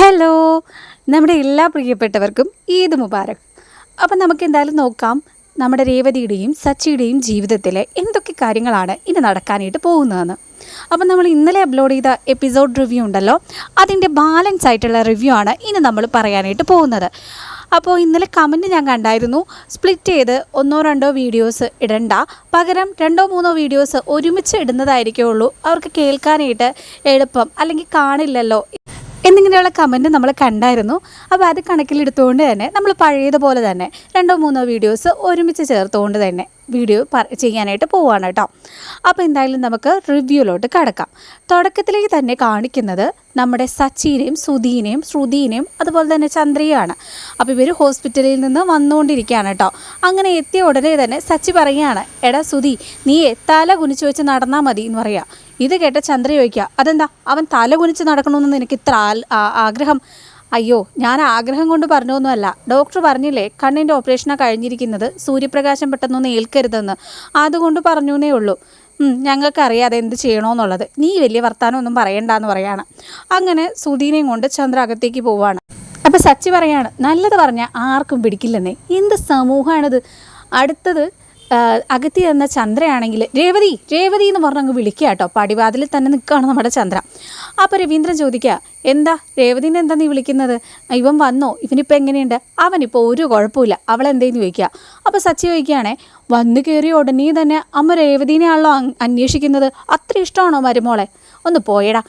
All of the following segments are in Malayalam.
ഹലോ. നമ്മുടെ എല്ലാ പ്രിയപ്പെട്ടവർക്കും ഈദ് മുബാരക് അപ്പം നമുക്ക് എന്തായാലും നോക്കാം. നമ്മുടെ രേവതിയുടെയും സച്ചിയുടെയും ജീവിതത്തിലെ എന്തൊക്കെ കാര്യങ്ങളാണ് ഇനി നടക്കാനായിട്ട് പോകുന്നതെന്ന്. അപ്പം നമ്മൾ ഇന്നലെ അപ്ലോഡ് ചെയ്ത എപ്പിസോഡ് റിവ്യൂ ഉണ്ടല്ലോ അതിന്റെ ബാലൻസ് ആയിട്ടുള്ള റിവ്യൂ ആണ് ഇനി നമ്മൾ പറയാനായിട്ട് പോകുന്നത്. അപ്പോൾ ഇന്നലെ കമന്റ് ഞാൻ കണ്ടായിരുന്നു സ്പ്ലിറ്റ് ചെയ്ത് ഒന്നോ രണ്ടോ വീഡിയോസ് ഇടണ്ട. പകരം രണ്ടോ മൂന്നോ വീഡിയോസ് ഒരുമിച്ച് ഇടുന്നതായിരിക്കുള്ളൂ അവർക്ക് കേൾക്കാനായിട്ട് എളുപ്പം അല്ലെങ്കിൽ കാണില്ലല്ലോ. എന്നിങ്ങനെയുള്ള കമന്റ് നമ്മൾ കണ്ടായിരുന്നു. അപ്പോൾ അത് കണക്കിലെടുത്തുകൊണ്ട് തന്നെ നമ്മൾ പഴയതുപോലെ തന്നെ രണ്ടോ മൂന്നോ വീഡിയോസ് ഒരുമിച്ച് ചേർത്തുകൊണ്ട് തന്നെ വീഡിയോ ചെയ്യാനായിട്ട് പോവാണ് കേട്ടോ. അപ്പോൾ എന്തായാലും നമുക്ക് റിവ്യൂലോട്ട് കടക്കാം. തുടക്കത്തിലേക്ക് തന്നെ കാണിക്കുന്നത് നമ്മുടെ സച്ചിനെയും സുധീനെയും ശ്രുതിനെയും അതുപോലെ തന്നെ ചന്ദ്രയാണ് അപ്പോൾ ഇവർ ഹോസ്പിറ്റലിൽ നിന്ന് വന്നുകൊണ്ടിരിക്കുകയാണ് കേട്ടോ. അങ്ങനെ എത്തിയ ഉടനെ തന്നെ സച്ചി പറയുകയാണ് എടാ സുധി നീ തല കുനിച്ചു വെച്ച് നടന്നാൽ മതി എന്ന് പറയാം. ഇത് കേട്ട ചന്ദ്ര ചോദിക്കുക അതെന്താ? അവൻ തല കുനിച്ച് നടക്കണമെന്ന് നിനക്ക് ഇത്ര ആഗ്രഹം? അയ്യോ ഞാൻ ആഗ്രഹം കൊണ്ട് പറഞ്ഞൊന്നുമല്ല ഡോക്ടർ പറഞ്ഞില്ലേ കണ്ണിന്റെ ഓപ്പറേഷനാണ് കഴിഞ്ഞിരിക്കുന്നത്. സൂര്യപ്രകാശം പെട്ടെന്നൊന്ന് ഏൽക്കരുതെന്ന്. അതുകൊണ്ട് പറഞ്ഞു എന്നേ ഉള്ളൂ ഞങ്ങൾക്കറിയാതെ എന്ത് ചെയ്യണമെന്നുള്ളത് നീ വലിയ വർത്താനമൊന്നും പറയണ്ടെന്ന് പറയാണ്. അങ്ങനെ സുധീനെയും കൊണ്ട് ചന്ദ്ര അകത്തേക്ക് പോവാണ്. അപ്പോൾ സച്ചി പറയാണ് നല്ലത് പറഞ്ഞാൽ ആർക്കും പിടിക്കില്ലെന്നേ. എന്ത് സമൂഹമാണിത് അടുത്തത് അകത്തി തന്ന ചന്ദ്രയാണെങ്കിൽ രേവതി രേവതി എന്ന് പറഞ്ഞ് അങ്ങ് വിളിക്കുക കേട്ടോ. പടിവാതിലിൽ തന്നെ നിൽക്കുകയാണ് നമ്മുടെ ചന്ദ്ര. അപ്പോൾ രവീന്ദ്രൻ ചോദിക്കുക എന്താ? രേവതിനെ എന്താ നീ വിളിക്കുന്നത്? ഇവൻ വന്നോ? ഇവനിപ്പോൾ എങ്ങനെയുണ്ട്? അവനിപ്പോൾ ഒരു കുഴപ്പമില്ല. അവളെന്തേന്ന് ചോദിക്കുക? അപ്പോൾ സച്ചി ചോദിക്കുകയാണേ വന്ന് കയറിയ ഉടനെ തന്നെ അമ്മ രേവതിനെയാണല്ലോ അന്വേഷിക്കുന്നത്? അത്ര ഇഷ്ടമാണോ മരുമോളെ? ഒന്ന് പോയടാ.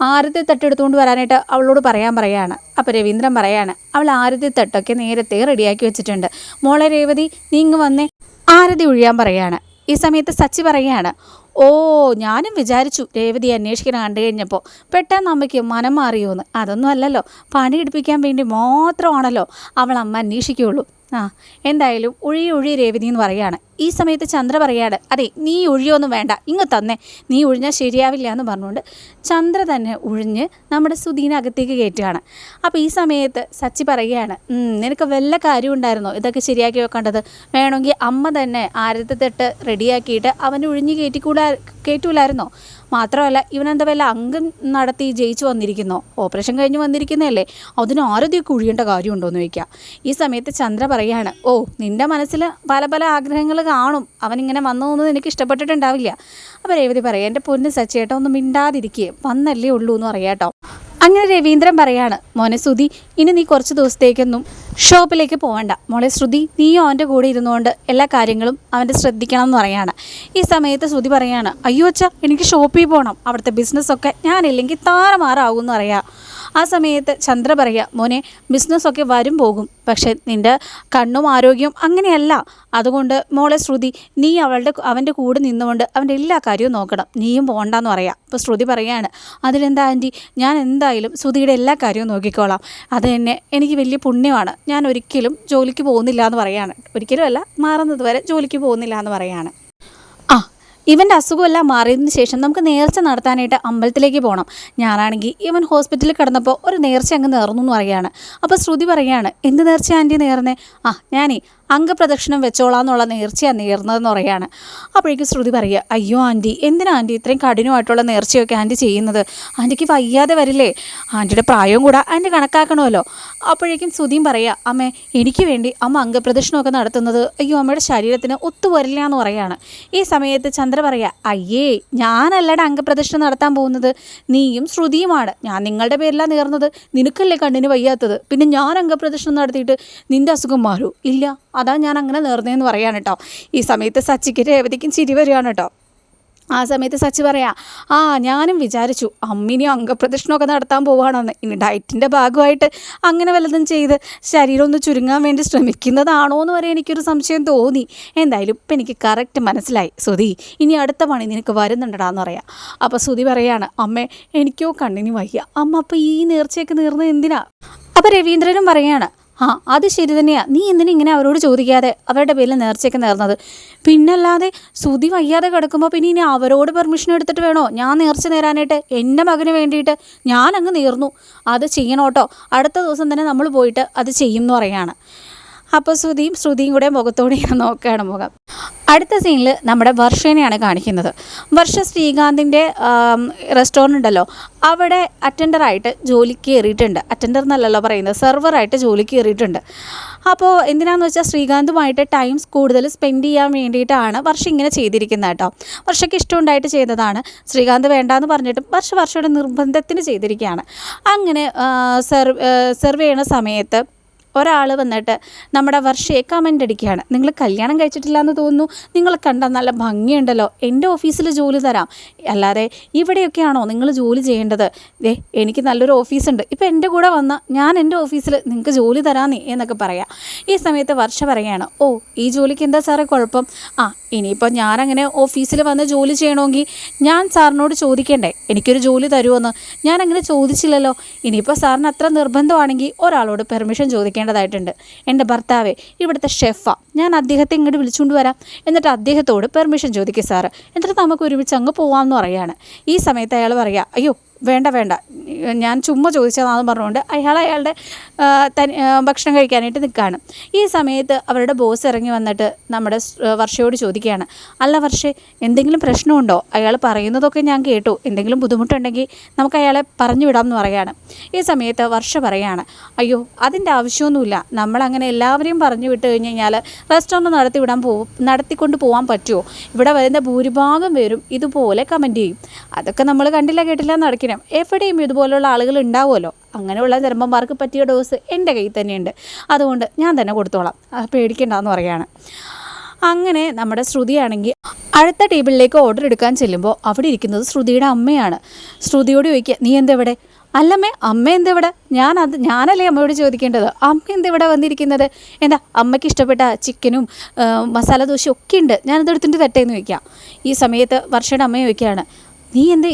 ആരത്തെ തട്ടെടുത്തുകൊണ്ട് വരാനായിട്ട് അവളോട് പറയാൻ പറയാണ്. അപ്പോൾ രവീന്ദ്രൻ പറയാണ് അവൾ ആരതി തട്ടൊക്കെ നേരത്തെ റെഡിയാക്കി വെച്ചിട്ടുണ്ട്. മോളെ രേവതി നീ ഇങ്ങ് വന്നേ. ആരതി ഒഴിയാൻ പറയാണ്. ഈ സമയത്ത് സച്ചി പറയാണ് ഓ ഞാനും വിചാരിച്ചു രേവതി അന്വേഷിക്കണം കണ്ടു കഴിഞ്ഞപ്പോൾ പെട്ടെന്ന് അമ്മയ്ക്ക് മനം മാറിയോന്ന്. അതൊന്നും അല്ലല്ലോ. പണി എടുപ്പിക്കാൻ വേണ്ടി മാത്രമാണല്ലോ അവൾ അമ്മ അന്വേഷിക്കുകയുള്ളൂ. ആ എന്തായാലും ഒഴി ഒഴി രേവതി എന്ന് പറയാണ്. ഈ സമയത്ത് ചന്ദ്ര പറയാണ് അതെ നീ ഒഴിയൊന്നും വേണ്ട ഇങ്ങ് തന്നെ. നീ ഒഴിഞ്ഞാൽ ശരിയാവില്ല എന്ന് പറഞ്ഞുകൊണ്ട് ചന്ദ്ര തന്നെ ഒഴിഞ്ഞ് നമ്മുടെ സുധീനെ അകത്തേക്ക് കയറ്റുകയാണ്. അപ്പോൾ ഈ സമയത്ത് സച്ചി പറയുകയാണ് "ഉം, നിനക്ക് വല്ല കാര്യം ഉണ്ടായിരുന്നോ? ഇതൊക്കെ ശരിയാക്കി വെക്കേണ്ടത്? വേണമെങ്കിൽ അമ്മ തന്നെ ആരത്തെ റെഡിയാക്കിയിട്ട് അവനെ ഒഴിഞ്ഞ് കയറ്റിക്കൂടാ കയറ്റൂലായിരുന്നോ? മാത്രമല്ല ഇവനെന്താ വല്ല അംഗം നടത്തി ജയിച്ചു വന്നിരിക്കുന്നോ? ഓപ്പറേഷൻ കഴിഞ്ഞ് വന്നിരിക്കുന്നതല്ലേ? അതിന് ആരതിയൊക്കെ ഒഴിയേണ്ട കാര്യമുണ്ടോയെന്ന് ചോദിക്കുക ഈ സമയത്ത് ചന്ദ്ര പറയാണ് ഓ നിന്റെ മനസ്സിൽ പല പല ആഗ്രഹങ്ങൾ കാണും. അവനിങ്ങനെ വന്നതൊന്നും എനിക്ക് ഇഷ്ടപ്പെട്ടിട്ടുണ്ടാവില്ല. അപ്പോൾ രേവതി പറയാം എന്റെ പൊന്ന് സച്ചേട്ടം ഒന്നും മിണ്ടാതിരിക്കുക വന്നല്ലേ ഉള്ളൂ എന്ന് പറയാട്ടോ. അങ്ങനെ രവീന്ദ്രൻ പറയാണ് മോനെ ഇനി നീ കുറച്ച് ദിവസത്തേക്കൊന്നും ഷോപ്പിലേക്ക് പോകണ്ട മോളെ ശ്രുതി നീയും അവന്റെ കൂടെ ഇരുന്നുകൊണ്ട് എല്ലാ കാര്യങ്ങളും അവന്റെ ശ്രദ്ധിക്കണം എന്ന് പറയാണ്. ഈ സമയത്ത് ശ്രുതി പറയാണ് അയ്യോ അച്ഛാ എനിക്ക് ഷോപ്പിൽ പോകണം അവിടുത്തെ ബിസിനസ്സൊക്കെ ഞാനില്ലെങ്കിൽ താറമാറാവും എന്ന് പറയാം. ആ സമയത്ത് ചന്ദ്ര പറയുക മോനെ ബിസിനസ്സൊക്കെ വരും പോകും. പക്ഷെ നിന്റെ കണ്ണും ആരോഗ്യവും അങ്ങനെയല്ല. അതുകൊണ്ട് മോളെ ശ്രുതി നീ അവളുടെ അവന്റെ കൂടെ നിന്നുകൊണ്ട് അവന്റെ എല്ലാ കാര്യവും നോക്കണം. നീയും പോകണ്ടെന്ന് പറയാം. അപ്പോൾ ശ്രുതി പറയാണ് അതിലെന്താ ആന്റി? ഞാൻ എന്തായാലും ശ്രുതിയുടെ എല്ലാ കാര്യവും നോക്കിക്കോളാം. അത് തന്നെ എനിക്ക് വലിയ പുണ്യമാണ്. ഞാൻ ഒരിക്കലും ജോലിക്ക് പോകുന്നില്ല എന്ന് പറയാണ്. ഒരിക്കലും അല്ല മാറുന്നത് വരെ ജോലിക്ക് പോകുന്നില്ല എന്ന് പറയാണ്. ഇവന്റെ അസുഖമെല്ലാം മാറിയതിന് ശേഷം നമുക്ക് നേർച്ച നടത്താനായിട്ട് അമ്പലത്തിലേക്ക് പോകണം. ഞാനാണെങ്കിൽ ഇവൻ ഹോസ്പിറ്റലിൽ കിടന്നപ്പോൾ ഒരു നേർച്ച അങ്ങ് നേർന്നു എന്ന് പറയുകയാണ്. അപ്പോൾ ശ്രുതി പറയുകയാണ് എന്ത് നേർച്ച ആന്റി നേർന്നേ? ആ ഞാനേ അംഗപ്രദക്ഷിണം വെച്ചോളാന്നുള്ള നേർച്ചയാണ് നേർന്നതെന്ന് പറയാണ്. അപ്പോഴേക്കും ശ്രുതി പറയുക അയ്യോ ആന്റി എന്തിനാ ആന്റി ഇത്രയും കഠിനമായിട്ടുള്ള നേർച്ചയൊക്കെ ആന്റി ചെയ്യുന്നത്? ആന്റിക്ക് വയ്യാതെ വരില്ലേ? ആന്റിയുടെ പ്രായവും കൂടെ ആന്റി കണക്കാക്കണമല്ലോ. അപ്പോഴേക്കും ശ്രുതിയും പറയുക അമ്മേ എനിക്ക് വേണ്ടി അമ്മ അംഗപ്രദക്ഷിണമൊക്കെ നടത്തുന്നത് അയ്യോ അമ്മയുടെ ശരീരത്തിന് ഒത്തുവരില്ല എന്ന് പറയാണ്. ഈ സമയത്ത് ചന്ദ്ര പറയുക അയ്യേ ഞാനല്ലട അംഗപ്രദക്ഷിണം നടത്താൻ പോകുന്നത്. നീയും ശ്രുതിയുമാണ്. ഞാൻ നിങ്ങളുടെ പേരിലാണ് നേർന്നത്. നിനക്കല്ലേ കണ്ണിന് വയ്യാത്തത്. പിന്നെ ഞാൻ അംഗപ്രദക്ഷിണം നടത്തിയിട്ട് നിന്റെ അസുഖം മാറൂ. ഇല്ല അതാ ഞാൻ അങ്ങനെ നേർന്നതെന്ന് പറയാണ് കേട്ടോ ഈ സമയത്ത് സച്ചിക്ക് രേവതിക്കും ചിരി വരികയാണ് കേട്ടോ ആ സമയത്ത് സച്ചി പറയാ ആ ഞാനും വിചാരിച്ചു അമ്മിനി അംഗപ്രദക്ഷിണമൊക്കെ നടത്താൻ പോവുകയാണെന്ന്. ഇനി ഡയറ്റിന്റെ ഭാഗമായിട്ട് അങ്ങനെ വല്ലതും ചെയ്ത് ശരീരം ഒന്ന് ചുരുങ്ങാൻ വേണ്ടി ശ്രമിക്കുന്നതാണോ എന്ന് വരെ എനിക്കൊരു സംശയം തോന്നി. എന്തായാലും ഇപ്പം എനിക്ക് കറക്റ്റ് മനസ്സിലായി. സുധി ഇനി അടുത്ത പണി നിനക്ക് വരുന്നുണ്ടടാന്ന് പറയാം. അപ്പോൾ സുധി പറയാണ് അമ്മേ എനിക്കോ കണ്ണിന് വയ്യ. അമ്മ അപ്പോൾ ഈ നേർച്ചയൊക്കെ നേർന്നത് എന്തിനാ? അപ്പോൾ രവീന്ദ്രനും പറയാണ് ആ അത് ശരി തന്നെയാണ് നീ എന്തിനാ ഇങ്ങനെ അവരോട് ചോദിക്കാതെ അവരുടെ പേരിൽ നേർച്ചയൊക്കെ നേർന്നത്? പിന്നല്ലാതെ സുതി വയ്യാതെ കിടക്കുമ്പോൾ പിന്നെ ഇനി അവരോട് പെർമിഷൻ എടുത്തിട്ട് വേണോ? ഞാൻ നേർച്ച നേരാനായിട്ട് എന്റെ മകന് വേണ്ടിയിട്ട് ഞാൻ അങ്ങ് നേർന്നു. അത് ചെയ്യണോട്ടോ. അടുത്ത ദിവസം തന്നെ നമ്മൾ പോയിട്ട് അത് ചെയ്യും എന്ന് പറയാണ് അപ്പോൾ ശ്രുതിയും ശ്രുതിയും കൂടെ മുഖത്തോടെ നോക്കുകയാണ് മുഖം. അടുത്ത സീനിൽ നമ്മുടെ വർഷേനെയാണ് കാണിക്കുന്നത്. വർഷ ശ്രീകാന്തിന്റെ റെസ്റ്റോറന്റ് ഉണ്ടല്ലോ. അവിടെ അറ്റൻഡറായിട്ട് ജോലിക്ക് കയറിയിട്ടുണ്ട് അറ്റൻഡർ എന്നല്ലല്ലോ പറയുന്നത് സെർവറായിട്ട് ജോലിക്ക് കയറിയിട്ടുണ്ട് അപ്പോൾ എന്തിനാന്ന് വെച്ചാൽ ശ്രീകാന്തുമായിട്ട് ടൈംസ് കൂടുതൽ സ്പെൻഡ് ചെയ്യാൻ വേണ്ടിയിട്ടാണ് വർഷ ഇങ്ങനെ ചെയ്തിരിക്കുന്നത് കേട്ടോ. വർഷയ്ക്ക് ഇഷ്ടമുണ്ടായിട്ട് ചെയ്തതാണ്. ശ്രീകാന്ത് വേണ്ടാന്ന് പറഞ്ഞിട്ടും വർഷ വർഷയുടെ നിർബന്ധത്തിന് ചെയ്തിരിക്കുകയാണ്. അങ്ങനെ സെർവ് സെർവ് ചെയ്യണ സമയത്ത് ഒരാൾ വന്നിട്ട് നമ്മുടെ വർഷയെ കമന്റ് അടിക്കുകയാണ്. നിങ്ങൾ കല്യാണം കഴിച്ചിട്ടില്ല എന്ന് തോന്നുന്നു. നിങ്ങൾ കണ്ടാൽ നല്ല ഭംഗിയുണ്ടല്ലോ. എന്റെ ഓഫീസിൽ ജോലി തരാം. അല്ലാതെ ഇവിടെയൊക്കെയാണോ നിങ്ങൾ ജോലി ചെയ്യേണ്ടത്? ദേ എനിക്ക് നല്ലൊരു ഓഫീസുണ്ട്. ഇപ്പോൾ എന്റെ കൂടെ വന്ന ഞാൻ എന്റെ ഓഫീസിൽ നിങ്ങൾക്ക് ജോലി തരാമെന്നേ എന്നൊക്കെ പറയാം. ഈ സമയത്ത് വർഷ പറയുകയാണ് ഓ ഈ ജോലിക്ക് എന്താ സാറേ കുഴപ്പം? ആ ഇനിയിപ്പോൾ ഞാനങ്ങനെ ഓഫീസിൽ വന്ന് ജോലി ചെയ്യണമെങ്കിൽ ഞാൻ സാറിനോട് ചോദിക്കണ്ടേ? എനിക്കൊരു ജോലി തരുമെന്ന് ഞാൻ അങ്ങനെ ചോദിച്ചില്ലല്ലോ. ഇനിയിപ്പോൾ സാറിന് അത്ര നിർബന്ധമാണെങ്കിൽ ഒരാളോട് പെർമിഷൻ ചോദിക്കേണ്ടതായിട്ടുണ്ട് എന്റെ ഭർത്താവെ ഇവിടുത്തെ ഷെഫാ ഞാൻ അദ്ദേഹത്തെ ഇങ്ങോട്ട് വിളിച്ചുകൊണ്ട് വരാം. എന്നിട്ട് അദ്ദേഹത്തോട് പെർമിഷൻ ചോദിക്കുക സാറ്. എന്നിട്ട് നമുക്ക് ഒരുമിച്ച് അങ്ങ് പോവാമെന്ന് പറയാണ് ഈ സമയത്ത് അയാൾ പറയുക അയ്യോ വേണ്ട വേണ്ട. ഞാൻ ചുമ്മാ ചോദിച്ചതാണെന്ന് പറഞ്ഞുകൊണ്ട് അയാൾ അയാളുടെ തനി ഭക്ഷണം കഴിക്കാനായിട്ട് നിൽക്കുകയാണ്. ഈ സമയത്ത് അവരുടെ ബോസ് ഇറങ്ങി വന്നിട്ട് നമ്മുടെ വർഷയോട് ചോദിക്കുകയാണ്. അല്ല വർഷേ എന്തെങ്കിലും പ്രശ്നമുണ്ടോ? അയാൾ പറയുന്നതൊക്കെ ഞാൻ കേട്ടു. എന്തെങ്കിലും ബുദ്ധിമുട്ടുണ്ടെങ്കിൽ നമുക്ക് അയാളെ പറഞ്ഞു വിടാം എന്ന് പറയുകയാണ്. ഈ സമയത്ത് വർഷ പറയുകയാണ് അയ്യോ അതിന്റെ ആവശ്യമൊന്നുമില്ല. നമ്മളങ്ങനെ എല്ലാവരെയും പറഞ്ഞു വിട്ട് കഴിഞ്ഞ് കഴിഞ്ഞാൽ റെസ്റ്റോറന്റ് നടത്തി വിടാൻ പോകും നടത്തിക്കൊണ്ട് പോകാൻ പറ്റുമോ? ഇവിടെ വരുന്ന ഭൂരിഭാഗം പേരും ഇതുപോലെ കമന്റ് ചെയ്യും. അതൊക്കെ നമ്മൾ കണ്ടില്ല കേട്ടില്ല നടക്കണം എവിടെയും ഇതുപോലുള്ള ആളുകൾ ഉണ്ടാവുമല്ലോ. അങ്ങനെയുള്ള ചെറുമ്പന്മാർക്ക് പറ്റിയ ഡോസ് എന്റെ കയ്യിൽ തന്നെയുണ്ട്. അതുകൊണ്ട് ഞാൻ തന്നെ കൊടുത്തോളാം. പേടിക്കണ്ടെന്ന് പറയാണ് അങ്ങനെ നമ്മുടെ ശ്രുതിയാണെങ്കിൽ അടുത്ത ടേബിളിലേക്ക് ഓർഡർ എടുക്കാൻ ചെല്ലുമ്പോൾ അവിടെ ഇരിക്കുന്നത് ശ്രുതിയുടെ അമ്മയാണ്. ശ്രുതിയോട് ചോദിക്കുക നീ എന്തെവിടെ? അല്ലമ്മേ അമ്മ എന്തെവിടെ? ഞാൻ അത് ഞാനല്ലേ അമ്മയോട് ചോദിക്കേണ്ടത്? അമ്മ എന്തെവിടെ വന്നിരിക്കുന്നത്? എന്താ അമ്മയ്ക്ക് ഇഷ്ടപ്പെട്ട ചിക്കനും മസാല ദോശയും ഒക്കെ ഉണ്ട്. ഞാനത് എടുത്തിട്ട് തട്ടേന്ന് ചോദിക്കാം. ഈ സമയത്ത് വർഷയുടെ അമ്മ ചോദിക്കുകയാണ് നീ എന്ത്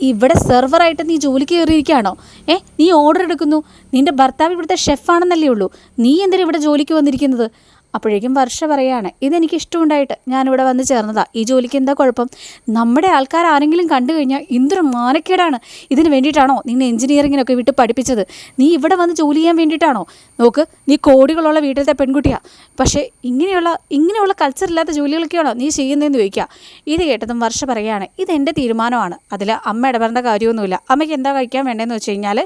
ഇവിടെ സെർവറായിട്ട് നീ ജോലിക്ക് കയറിയിരിക്കുകയാണോ? ഏ നീ ഓർഡർ എടുക്കുന്നു. നിന്റെ ഭർത്താവ് ഇവിടുത്തെ ഷെഫാണെന്നല്ലേ ഉള്ളൂ. നീ എന്തിനാ ഇവിടെ ജോലിക്ക് വന്നിരിക്കുന്നത്? അപ്പോഴേക്കും വർഷ പറയാണ് ഇതെനിക്ക് ഇഷ്ടമുണ്ടായിട്ട് ഞാനിവിടെ വന്ന് ചേർന്നതാ. ഈ ജോലിക്ക് എന്താ കുഴപ്പം? നമ്മുടെ ആൾക്കാർ ആരെങ്കിലും കണ്ടു കഴിഞ്ഞാൽ എന്തൊരു മാനക്കേടാണ്. ഇതിന് വേണ്ടിയിട്ടാണോ നിന്നെ എഞ്ചിനീയറിങ്ങിനൊക്കെ വിട്ട് പഠിപ്പിച്ചത്? നീ ഇവിടെ വന്ന് ജോലി ചെയ്യാൻ വേണ്ടിയിട്ടാണോ? നോക്ക് നീ കോടികളുള്ള വീട്ടിലത്തെ പെൺകുട്ടിയാ. പക്ഷേ ഇങ്ങനെയുള്ള ഇങ്ങനെയുള്ള കൾച്ചർ ഇല്ലാത്ത ജോലികളൊക്കെയാണോ നീ ചെയ്യുന്നതെന്ന് ചോദിക്കുക ഇത് കേട്ടതും വർഷ പറയാണ് ഇതെന്റെ തീരുമാനമാണ്. അതിൽ അമ്മ ഇടപെടേണ്ട കാര്യമൊന്നുമില്ല. അമ്മയ്ക്ക് എന്താ കഴിക്കാൻ വേണ്ടതെന്ന് വെച്ച് കഴിഞ്ഞാൽ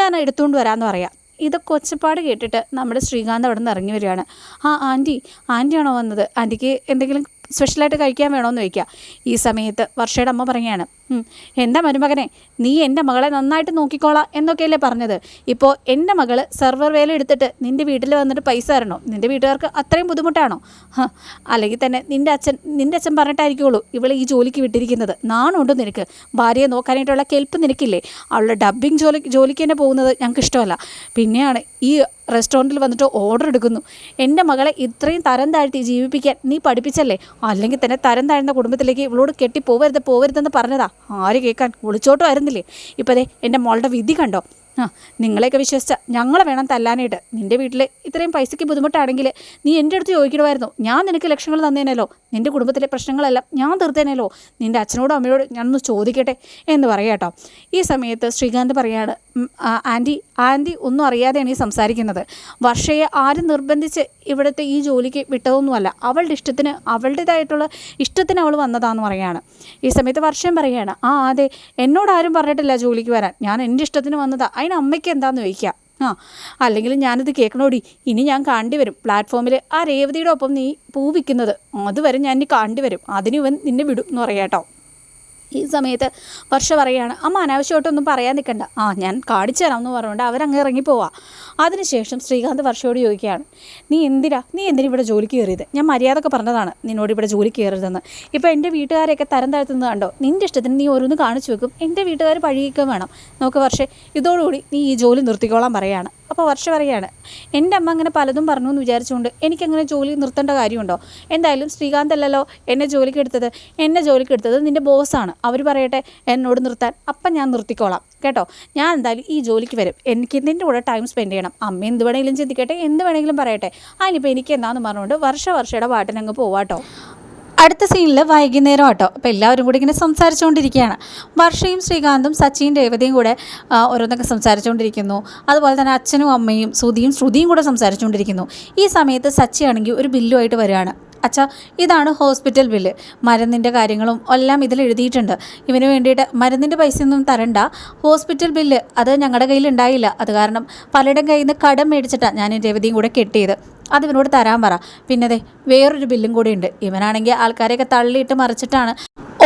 ഞാൻ എടുത്തുകൊണ്ട് വരാമെന്ന് പറയാം. ഇതൊക്കെ ഒച്ചപ്പാട് കേട്ടിട്ട് നമ്മുടെ ശ്രീകാന്ത് അവിടെ നിന്ന് ഇറങ്ങി വരികയാണ്. ആ ആന്റി ആന്റിയാണോ വന്നത്? ആന്റിക്ക് എന്തെങ്കിലും സ്പെഷ്യലായിട്ട് കഴിക്കാൻ വേണമെന്ന് ചോദിക്കുക. ഈ സമയത്ത് വർഷയുടെ അമ്മ പറയുകയാണ് "ഉം, എന്താ മരുമകനെ നീ എന്റെ മകളെ നന്നായിട്ട് നോക്കിക്കോളാം എന്നൊക്കെയല്ലേ പറഞ്ഞത്. ഇപ്പോൾ എന്റെ മകൾ സെർവർ വേല എടുത്തിട്ട് നിന്റെ വീട്ടിൽ വന്നിട്ട് പൈസ തരണോ? നിന്റെ വീട്ടുകാർക്ക് അത്രയും ബുദ്ധിമുട്ടാണോ? അല്ലെങ്കിൽ തന്നെ നിന്റെ അച്ഛൻ നിന്റെ അച്ഛൻ പറഞ്ഞിട്ടായിരിക്കുള്ളൂ ഇവളെ ഈ ജോലിക്ക് വിട്ടിരിക്കുന്നത്. നാണുണ്ട് നിനക്ക്. ഭാര്യയെ നോക്കാനായിട്ടുള്ള കെൽപ്പ് നിനക്കില്ലേ? അവളുടെ ഡബ്ബിങ് ജോലി ജോലിക്ക് തന്നെ പോകുന്നത് ഞങ്ങൾക്ക് ഇഷ്ടമല്ല. പിന്നെയാണ് ഈ റെസ്റ്റോറന്റിൽ വന്നിട്ട് ഓർഡർ എടുക്കുന്നു. എന്റെ മകളെ ഇത്രയും തരം താഴ്ത്തി ജീവിപ്പിക്കാൻ നീ പഠിപ്പിച്ചല്ലേ? അല്ലെങ്കിൽ തന്നെ തരം താഴ്ന്ന കുടുംബത്തിലേക്ക് ഇവളോട് കെട്ടി പോവരുത് പോവരുതെന്ന് പറഞ്ഞതാ. ആര് കേൾക്കാൻ? ഒളിച്ചോട്ടോ ആയിരുന്നില്ലേ? ഇപ്പോൾ ദേ എന്റെ മോളുടെ വിധി കണ്ടോ? ആ നിങ്ങളെയൊക്കെ വിശ്വസിച്ച ഞങ്ങളെ വേണം തല്ലാനായിട്ട്. നിന്റെ വീട്ടിൽ ഇത്രയും പൈസയ്ക്ക് ബുദ്ധിമുട്ടാണെങ്കിൽ നീ എന്റെ അടുത്ത് ചോദിക്കണമായിരുന്നു. ഞാൻ നിനക്ക് ലക്ഷങ്ങൾ തന്നേനല്ലോ നിന്റെ കുടുംബത്തിലെ പ്രശ്നങ്ങളെല്ലാം ഞാൻ തീർത്തേനല്ലോ നിന്റെ അച്ഛനോടും അമ്മയോടും ഞാനൊന്ന് ചോദിക്കട്ടെ എന്ന് പറയാട്ടോ ഈ സമയത്ത് ശ്രീകാന്ത് പറയാണ് "ഉം, ആ, ആന്റി ആന്റി ഒന്നും അറിയാതെയാണ് ഈ സംസാരിക്കുന്നത്. വർഷയെ ആരും നിർബന്ധിച്ച് ഇവിടുത്തെ ഈ ജോലിക്ക് വിട്ടതൊന്നുമല്ല. അവളുടെ ഇഷ്ടത്തിന് അവളുടേതായിട്ടുള്ള ഇഷ്ടത്തിന് അവൾ വന്നതാന്ന് പറയാണ്. ഈ സമയത്ത് വർഷം പറയാണ് ആ അതെ എന്നോട് ആരും പറഞ്ഞിട്ടില്ല ജോലിക്ക് വരാൻ. ഞാൻ എന്റെ ഇഷ്ടത്തിന് വന്നതാ. അതിന് അമ്മയ്ക്ക് എന്താന്ന് ചോദിക്കുക ആ അല്ലെങ്കിൽ ഞാനിത് കേൾക്കണോടി ഇനി ഞാൻ കാണ്ടി വരും. പ്ലാറ്റ്ഫോമിൽ ആ രേവതിയുടെ ഒപ്പം നീ പൂ വിൽക്കുന്നത് അതുവരെ ഞാൻ ഇനി കാണ്ടി വരും. അതിന് ഇവൻ നിന്നെ വിടും എന്ന് പറയാട്ടോ ഈ സമയത്ത് വർഷ പറയുകയാണ് അമ്മ അനാവശ്യമായിട്ടൊന്നും പറയാൻ നിൽക്കണ്ട. ആ ഞാൻ കാണിച്ചു തരാം എന്ന് പറഞ്ഞുകൊണ്ട് അവരങ്ങ് ഇറങ്ങിപ്പോവാ. അതിനുശേഷം ശ്രീകാന്ത് വർഷയോട് ചോദിക്കുകയാണ് നീ എന്തിനാ? നീ എന്തിനാ ഇവിടെ ജോലിക്ക് കയറിയത്? ഞാൻ മര്യാദയ്ക്ക് പറഞ്ഞതാണ് നിന്നോട് ഇവിടെ ജോലി കയറരുതെന്ന്. ഇപ്പോൾ എന്റെ വീട്ടുകാരെയൊക്കെ തരം താഴ്ത്തുന്നത് കണ്ടോ? നിന്റെ ഇഷ്ടത്തിന് നീ ഓരോന്ന് കാണിച്ചു വെക്കും. എന്റെ വീട്ടുകാർ പഴിയിക്കാൻ വേണം. നോക്ക് വർഷേ ഇതോടുകൂടി നീ ഈ ജോലി നിർത്തിക്കോളാൻ പറയാണ് അപ്പോൾ വർഷ പറയാണ് എന്റെ അമ്മ അങ്ങനെ പലതും പറഞ്ഞു എന്ന് വിചാരിച്ചുകൊണ്ട് എനിക്കങ്ങനെ ജോലി നിർത്തേണ്ട കാര്യമുണ്ടോ? എന്തായാലും ശ്രീകാന്ത് അല്ലല്ലോ എന്നെ ജോലിക്ക് എടുത്തത്. എന്നെ ജോലിക്ക് എടുത്തത് നിന്റെ ബോസാണ്. അവർ പറയട്ടെ എന്നോട് നിർത്താൻ. അപ്പം ഞാൻ നിർത്തിക്കോളാം. കേട്ടോ? ഞാൻ എന്തായാലും ഈ ജോലിക്ക് വരും. എനിക്ക് ഇതിന്റെ കൂടെ ടൈം സ്പെൻഡ് ചെയ്യണം. അമ്മ എന്ത് വേണമെങ്കിലും ചിന്തിക്കട്ടെ എന്ത് വേണമെങ്കിലും പറയട്ടെ. അതിനിപ്പോൾ എനിക്ക് എന്താണെന്ന് പറഞ്ഞുകൊണ്ട് വർഷ വർഷയുടെ പാട്ടിനങ്ങ് പോവാട്ടോ അടുത്ത സീനിൽ വൈകുന്നേരം കേട്ടോ അപ്പോൾ എല്ലാവരും കൂടി ഇങ്ങനെ സംസാരിച്ചുകൊണ്ടിരിക്കുകയാണ്. വർഷയും ശ്രീകാന്തും സച്ചിയും രേവതിയും കൂടെ ഓരോന്നൊക്കെ സംസാരിച്ചുകൊണ്ടിരിക്കുന്നു. അതുപോലെ തന്നെ അച്ഛനും അമ്മയും ശ്രുതിയും ശ്രുതിയും കൂടെ സംസാരിച്ചുകൊണ്ടിരിക്കുന്നു. ഈ സമയത്ത് സച്ചി ആണെങ്കിൽ ഒരു ബില്ലുമായിട്ട് വരികയാണ്. അച്ഛാ ഇതാണ് ഹോസ്പിറ്റൽ ബില്ല്. മരുന്നിന്റെ കാര്യങ്ങളും എല്ലാം ഇതിൽ എഴുതിയിട്ടുണ്ട്. ഇവന് വേണ്ടിയിട്ട് മരുന്നിന്റെ പൈസയൊന്നും തരണ്ട. ഹോസ്പിറ്റൽ ബില്ല് അത് ഞങ്ങളുടെ കയ്യിൽ ഉണ്ടായില്ല. അത് കാരണം പലരുടെയും കയ്യിൽ നിന്ന് കടം മേടിച്ചിട്ടാണ് ഞാൻ രവതിയും കൂടെ കെട്ടിയത്. അത് ഇവനോട് തരാൻ പറ. പിന്നെ അതെ വേറൊരു ബില്ലും കൂടി ഉണ്ട് ഇവനാണെങ്കിൽ ആൾക്കാരെയൊക്കെ തള്ളിയിട്ട് മറിച്ചിട്ടാണ്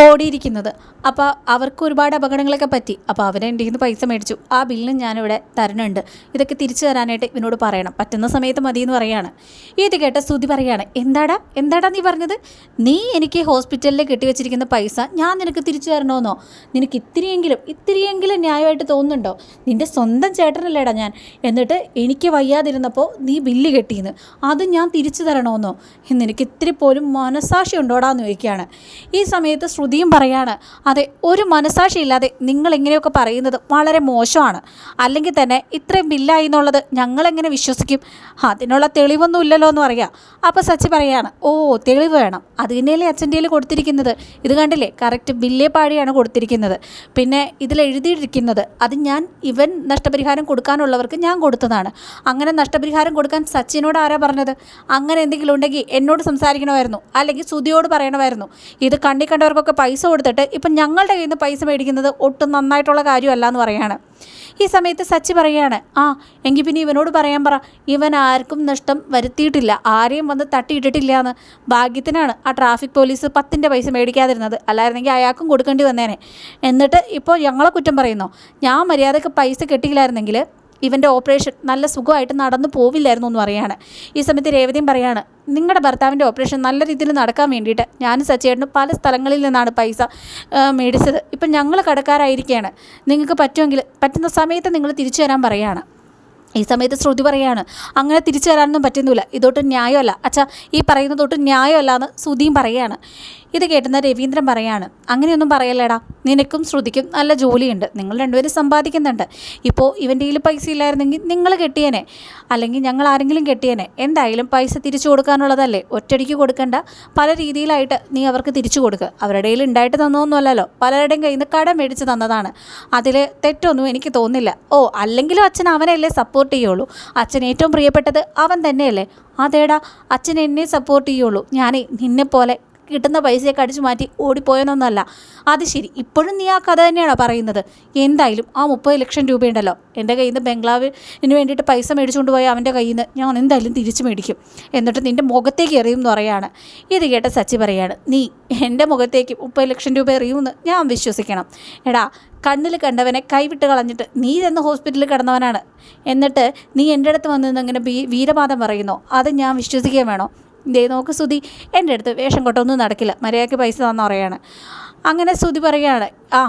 ഓടിയിരിക്കുന്നത്. അപ്പോൾ അവർക്ക് ഒരുപാട് അപകടങ്ങളൊക്കെ പറ്റി. അപ്പോൾ അവരെ എന്റെ നിന്ന് പൈസ മേടിച്ചു. ആ ബില്ലും ഞാനിവിടെ തരണുണ്ട് ഇതൊക്കെ തിരിച്ചു തരാനായിട്ട് ഇവനോട് പറയണം. പറ്റുന്ന സമയത്ത് മതി എന്ന് പറയാണ്. ഇത് കേട്ട സ്തുതി പറയാണ് എന്താടാ? എന്താടാ നീ പറഞ്ഞത്? നീ എനിക്ക് ഹോസ്പിറ്റലിൽ കെട്ടിവെച്ചിരിക്കുന്ന പൈസ ഞാൻ നിനക്ക് തിരിച്ചു തരണമെന്നോ നിനക്ക് ഇത്തിരിയെങ്കിലും ഇത്തിരിയെങ്കിലും ന്യായമായിട്ട് തോന്നുന്നുണ്ടോ? നിന്റെ സ്വന്തം ചേട്ടനല്ലേടാ ഞാൻ. എന്നിട്ട് എനിക്ക് വയ്യാതിരുന്നപ്പോൾ നീ ബില്ല് കെട്ടിയെന്ന് അത് ഞാൻ തിരിച്ചു തരണമെന്നോ നിനക്ക് ഇത്തിരി പോലും മനസാക്ഷി ഉണ്ടോടാന്ന് ചോദിക്കുകയാണ്. ഈ സമയത്ത് ശ്രുതിയും പറയാണ് അതെ ഒരു മനസാക്ഷി ഇല്ലാതെ നിങ്ങൾ ഇങ്ങനെയൊക്കെ പറയുന്നത് വളരെ മോശമാണ്. അല്ലെങ്കിൽ തന്നെ ഇത്രയും ബില്ലായി എന്നുള്ളത് ഞങ്ങളെങ്ങനെ വിശ്വസിക്കും? അതിനുള്ള തെളിവൊന്നും ഇല്ലല്ലോ എന്ന് പറയാം. അപ്പോൾ സച്ചി പറയാണ് ഓ തെളിവ് വേണം. അത് തന്നെയല്ലേ അച്ഛന്റെ കൊടുത്തിരിക്കുന്നത്? ഇത് കണ്ടില്ലേ? കറക്റ്റ് ബില്ലേ പാടിയാണ് കൊടുത്തിരിക്കുന്നത്. പിന്നെ ഇതിൽ എഴുതിയിരിക്കുന്നത് അത് ഞാൻ ഇവൻ നഷ്ടപരിഹാരം കൊടുക്കാനുള്ളവർക്ക് ഞാൻ കൊടുത്തതാണ്. അങ്ങനെ നഷ്ടപരിഹാരം കൊടുക്കാൻ സച്ചിനോട് ആരാ പറഞ്ഞത്? അങ്ങനെ എന്തെങ്കിലും ഉണ്ടെങ്കിൽ എന്നോട് സംസാരിക്കണമായിരുന്നു. അല്ലെങ്കിൽ സുതിയോട് പറയണമായിരുന്നു. ഇത് കണ്ണി കണ്ടവർക്കൊക്കെ പൈസ കൊടുത്തിട്ട് ഇപ്പം ഞങ്ങളുടെ കയ്യിൽ നിന്ന് പൈസ മേടിക്കുന്നത് ഒട്ടും നന്നായിട്ടുള്ള കാര്യമല്ല എന്ന് പറയാണ്. ഈ സമയത്ത് സച്ചി പറയുകയാണ് ആ എങ്കിൽ പിന്നെ ഇവനോട് പറയാൻ പറ. ഇവൻ ആർക്കും നഷ്ടം വരുത്തിയിട്ടില്ല. ആരെയും വന്ന് തട്ടിയിട്ടിട്ടില്ല എന്ന് ഭാഗ്യത്തിനാണ് ആ ട്രാഫിക് പോലീസ് പത്തിന്റെ പൈസ മേടിക്കാതിരുന്നത്. അല്ലായിരുന്നെങ്കിൽ അയാൾക്കും കൊടുക്കേണ്ടി വന്നേനെ. എന്നിട്ട് ഇപ്പോൾ ഞങ്ങളെ കുറ്റം പറയുന്നു. ഞാൻ മര്യാദയ്ക്ക് പൈസ കെട്ടിയില്ലായിരുന്നെങ്കിൽ ഇവന്റെ ഓപ്പറേഷൻ നല്ല സുഖമായിട്ട് നടന്നു പോവില്ലായിരുന്നു എന്ന് പറയാണ് ഈ സമയത്ത് രേവതിയും പറയാണ് നിങ്ങളുടെ ഭർത്താവിന്റെ ഓപ്പറേഷൻ നല്ല രീതിയിൽ നടക്കാൻ വേണ്ടിയിട്ട് ഞാൻ സച്ചേട്ടനും പല സ്ഥലങ്ങളിൽ നിന്നാണ് പൈസ മേടിച്ചത്. ഇപ്പം ഞങ്ങൾ കടക്കാരായിരിക്കുകയാണ് നിങ്ങൾക്ക് പറ്റുമെങ്കിൽ പറ്റുന്ന സമയത്ത് നിങ്ങൾ തിരിച്ചു തരാൻ പറയാണ്. ഈ സമയത്ത് ശ്രുതി പറയാണ് അങ്ങനെ തിരിച്ചു തരാനൊന്നും പറ്റുന്നില്ല. ഇതൊട്ടും ന്യായമല്ല. അച്ഛാ ഈ പറയുന്നത് ന്യായമല്ല എന്ന് ശ്രുതിയും പറയാണ്. ഇത് കേട്ടുന്ന രവീന്ദ്രൻ പറയാണ് അങ്ങനെയൊന്നും പറയല്ലേടാ നിനക്കും ശ്രുതിക്കും നല്ല ജോലിയുണ്ട് നിങ്ങൾ രണ്ടുപേരും സമ്പാദിക്കുന്നുണ്ട്. ഇപ്പോൾ ഇവന്റെ കയ്യിൽ പൈസ ഇല്ലായിരുന്നെങ്കിൽ നിങ്ങൾ കെട്ടിയേനെ അല്ലെങ്കിൽ ഞങ്ങൾ ആരെങ്കിലും കെട്ടിയേനെ. എന്തായാലും പൈസ തിരിച്ചു കൊടുക്കാനുള്ളതല്ലേ ഒറ്റയടിക്ക് കൊടുക്കണ്ട. പല രീതിയിലായിട്ട് നീ അവർക്ക് തിരിച്ചു കൊടുക്കുക അവരുടെ കയ്യിൽ ഉണ്ടായിട്ട് തന്നതൊന്നുമല്ലല്ലോ പലരുടെയും കയ്യിൽ നിന്ന് കടം മേടിച്ച് തന്നതാണ്. അതിൽ തെറ്റൊന്നും എനിക്ക് തോന്നില്ല ഓ അല്ലെങ്കിലും അച്ഛൻ അവനല്ലേ സപ്പോർട്ട് ചെയ്യുള്ളൂ. അച്ഛൻ ഏറ്റവും പ്രിയപ്പെട്ടത് അവൻ തന്നെയല്ലേ? അതേടാ അച്ഛൻ എന്നെ സപ്പോർട്ട് ചെയ്യുള്ളൂ. ഞാനേ നിന്നെ പോലെ കിട്ടുന്ന പൈസയൊക്കെ അടിച്ചു മാറ്റി ഓടിപ്പോയെന്നൊന്നല്ല. അത് ശരി ഇപ്പോഴും നീ ആ കഥ തന്നെയാണോ പറയുന്നത്? എന്തായാലും ആ മുപ്പത് ലക്ഷം രൂപയുണ്ടല്ലോ. എന്റെ കയ്യിൽ നിന്ന് ബംഗ്ലാവിന് വേണ്ടിയിട്ട് പൈസ മേടിച്ചുകൊണ്ട് പോയ അവന്റെ കയ്യിൽ നിന്ന് ഞാൻ എന്തായാലും തിരിച്ചു മേടിക്കും. എന്നിട്ട് നിന്റെ മുഖത്തേക്ക് എറിയും എന്ന് പറയാണ് ഇത് കേട്ട സച്ചി പറയാണ് നീ എന്റെ മുഖത്തേക്ക് മുപ്പത് ലക്ഷം രൂപ എറിയുമെന്ന് ഞാൻ വിശ്വസിക്കണം. എടാ കണ്ണിൽ കണ്ടവനെ കൈവിട്ട് കളഞ്ഞിട്ട് നീ ചെന്ന് ഹോസ്പിറ്റലിൽ കിടന്നവനാണ്. എന്നിട്ട് നീ എന്റെ അടുത്ത് വന്ന് നിന്ന് ഇങ്ങനെ വീ വീരവാദം പറയുന്നോ? അത് ഞാൻ വിശ്വസിക്കുകയും വേണോ? ദേ നോക്ക് സുതി എന്റെ അടുത്ത് വേഷം കൊട്ടൊന്നും നടക്കില്ല. മര്യാദയ്ക്ക് പൈസ തന്നു അങ്ങനെ സുതി പറയുകയാണ് ആ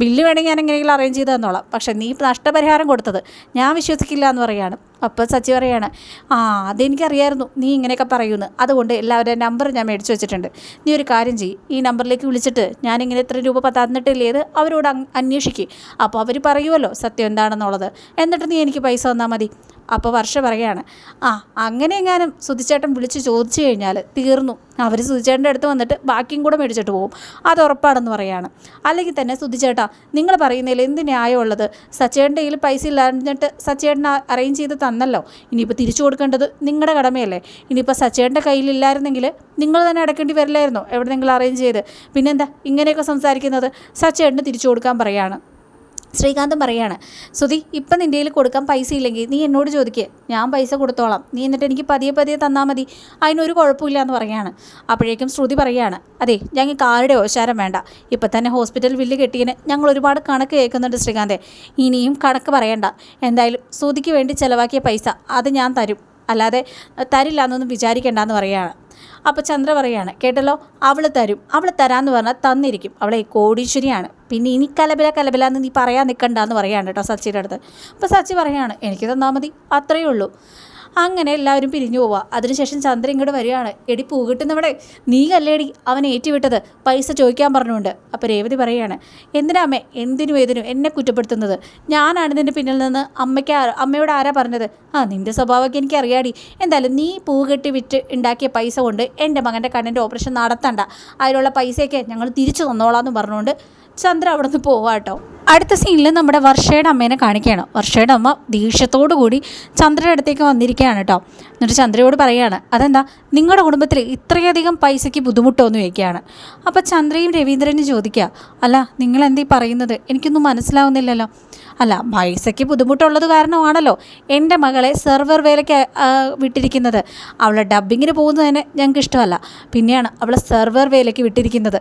ബില്ല് വേണമെങ്കിൽ ഞാൻ എങ്ങനെയെങ്കിലും അറേഞ്ച് ചെയ്ത് തന്നോളാം. പക്ഷേ നീ നഷ്ടപരിഹാരം കൊടുത്തത് ഞാൻ വിശ്വസിക്കില്ല എന്ന് പറയാണ് അപ്പോൾ സച്ചി പറയാണ് ആ അതെനിക്കറിയായിരുന്നു. നീ ഇങ്ങനെയൊക്കെ പറയുമെന്ന് അതുകൊണ്ട് എല്ലാവരുടെയും നമ്പർ ഞാൻ മേടിച്ച് വെച്ചിട്ടുണ്ട്. നീ ഒരു കാര്യം ചെയ്യ്. ഈ നമ്പറിലേക്ക് വിളിച്ചിട്ട് ഞാനിങ്ങനെ ഇത്ര രൂപ തന്നിട്ടില്ലേ അവരോട് അന്വേഷിക്കും. അപ്പോൾ അവർ പറയുമല്ലോ സത്യം എന്താണെന്നുള്ളത്. എന്നിട്ട് നീ എനിക്ക് പൈസ തന്നാൽ മതി. അപ്പോൾ വർഷ പറയാണ് ആ അങ്ങനെ എങ്ങാനും സുധിച്ചേട്ടൻ വിളിച്ച് ചോദിച്ചു കഴിഞ്ഞാൽ തീർന്നു. അവർ സുധിച്ചേട്ടന്റെ അടുത്ത് വന്നിട്ട് ബാക്കിയും കൂടെ മേടിച്ചിട്ട് പോകും. അത് ഉറപ്പാണെന്ന് പറയാണ്. അല്ലെങ്കിൽ തന്നെ സുധിച്ചേട്ടാ നിങ്ങൾ പറയുന്നതിൽ എന്ത് ന്യായമുള്ളത്? സച്ചേട്ടന്റെ കയ്യിൽ പൈസ ഇല്ലാഞ്ഞിട്ട് സച്ചേട്ടൻ അറേഞ്ച് ചെയ്ത് തന്നല്ലോ. ഇനിയിപ്പോൾ തിരിച്ചു കൊടുക്കേണ്ടത് നിങ്ങളുടെ കടമയല്ലേ. ഇനിയിപ്പോൾ സച്ചേന്റെ കയ്യിലില്ലായിരുന്നെങ്കിൽ നിങ്ങൾ തന്നെ അടക്കേണ്ടി വരില്ലായിരുന്നോ? എവിടെ നിങ്ങൾ അറേഞ്ച് ചെയ്ത്. പിന്നെന്താ ഇങ്ങനെയൊക്കെ സംസാരിക്കുന്നത്? സച്ചേട്ടന് തിരിച്ചു കൊടുക്കാൻ പറയാണ്. ശ്രീകാന്തും പറയാണ് സുധി ഇപ്പം നിന്റെ കയ്യിൽ കൊടുക്കാൻ പൈസ ഇല്ലെങ്കിൽ നീ എന്നോട് ചോദിക്കുക ഞാൻ പൈസ കൊടുത്തോളാം. നീ എന്നിട്ട് എനിക്ക് പതിയെ പതിയെ തന്നാൽ മതി. അതിനൊരു കുഴപ്പമില്ല എന്ന് പറയാണ്. അപ്പോഴേക്കും ശ്രുതി പറയാണ് അതെ ഞങ്ങൾക്ക് ആരുടെ ഓശാരം വേണ്ട. ഇപ്പം തന്നെ ഹോസ്പിറ്റൽ ബില്ല് കെട്ടിയതിന് ഞങ്ങൾ ഒരുപാട് കണക്ക് കേൾക്കുന്നുണ്ട് ശ്രീകാന്തേ. ഇനിയും കണക്ക് പറയണ്ട. എന്തായാലും സുധിക്ക് വേണ്ടി ചിലവാക്കിയ പൈസ അത് ഞാൻ തരും. അല്ലാതെ തരില്ല എന്നൊന്നും വിചാരിക്കേണ്ടെന്ന് പറയുകയാണ്. അപ്പോൾ ചന്ദ്ര പറയാണ് കേട്ടല്ലോ അവൾ തരും. അവൾ തരാമെന്ന് പറഞ്ഞാൽ തന്നിരിക്കും. അവളെ കോടീശ്വരിയാണ്. പിന്നെ ഇനി കലബില കലബില എന്ന് നീ പറയാൻ നിൽക്കണ്ട എന്ന് പറയാണ് കേട്ടോ സച്ചിയുടെ അടുത്ത്. അപ്പോൾ സച്ചി പറയാണ് എനിക്ക് തന്നാൽ മതി. അത്രയേ ഉള്ളൂ. അങ്ങനെ എല്ലാവരും പിരിഞ്ഞു പോവുക അതിനുശേഷം ചന്ദ്ര ഇങ്ങോട്ട് വരികയാണ്. എടി പൂ കിട്ടുന്നവിടെ നീ കല്ലേടി? അവൻ ഏറ്റുവിട്ടത്. പൈസ ചോദിക്കാൻ പറഞ്ഞുകൊണ്ട്. അപ്പോൾ രേവതി പറയുകയാണ് എന്തിനാമേ എന്തിനു എന്തിനും ഏതിനും എന്നെ കുറ്റപ്പെടുത്തുന്നത്? ഞാനാണ് നിന്റെ പിന്നിൽ നിന്ന് അമ്മയ്ക്ക് അമ്മയോട് ആരാ പറഞ്ഞത്? ആ നിന്റെ സ്വഭാവമൊക്കെ എനിക്ക് അറിയാടി എന്തായാലും നീ പൂ കെട്ടി വിറ്റ് ഉണ്ടാക്കിയ പൈസ കൊണ്ട് എന്റെ മകന്റെ കണ്ണിന്റെ ഓപ്പറേഷൻ നടത്തണ്ട. അതിലുള്ള പൈസയൊക്കെ ഞങ്ങൾ തിരിച്ചു തന്നോളാം എന്ന് പറഞ്ഞുകൊണ്ട് ചന്ദ്ര അവിടെ നിന്ന് പോവാട്ടോ. അടുത്ത സീനിൽ നമ്മുടെ വർഷയുടെ അമ്മേനെ കാണിക്കുകയാണ്. വർഷയുടെ അമ്മ ദേഷ്യത്തോടു കൂടി ചന്ദ്രയുടെ അടുത്തേക്ക് വന്നിരിക്കുകയാണ് കേട്ടോ. എന്നിട്ട് ചന്ദ്രയോട് പറയുകയാണ് അതെന്താ നിങ്ങളുടെ കുടുംബത്തിൽ ഇത്രയധികം പൈസയ്ക്ക് ബുദ്ധിമുട്ടോന്ന് ചോദിക്കുകയാണ്. അപ്പോൾ ചന്ദ്രയും രവീന്ദ്രനും ചോദിക്കുക അല്ല നിങ്ങൾ എന്തീ പറയുന്നത്? എനിക്കൊന്നും മനസ്സിലാവുന്നില്ലല്ലോ. അല്ല പൈസയ്ക്ക് ബുദ്ധിമുട്ടുള്ളത് കാരണമാണല്ലോ എന്റെ മകളെ സെർവർ വേലയ്ക്ക് വിട്ടിരിക്കുന്നത്. അവളെ ഡബ്ബിങ്ങിന് പോകുന്നതിന് ഞങ്ങൾക്ക് ഇഷ്ടമല്ല. പിന്നെയാണ് അവളെ സെർവർ വേലയ്ക്ക് വിട്ടിരിക്കുന്നത്.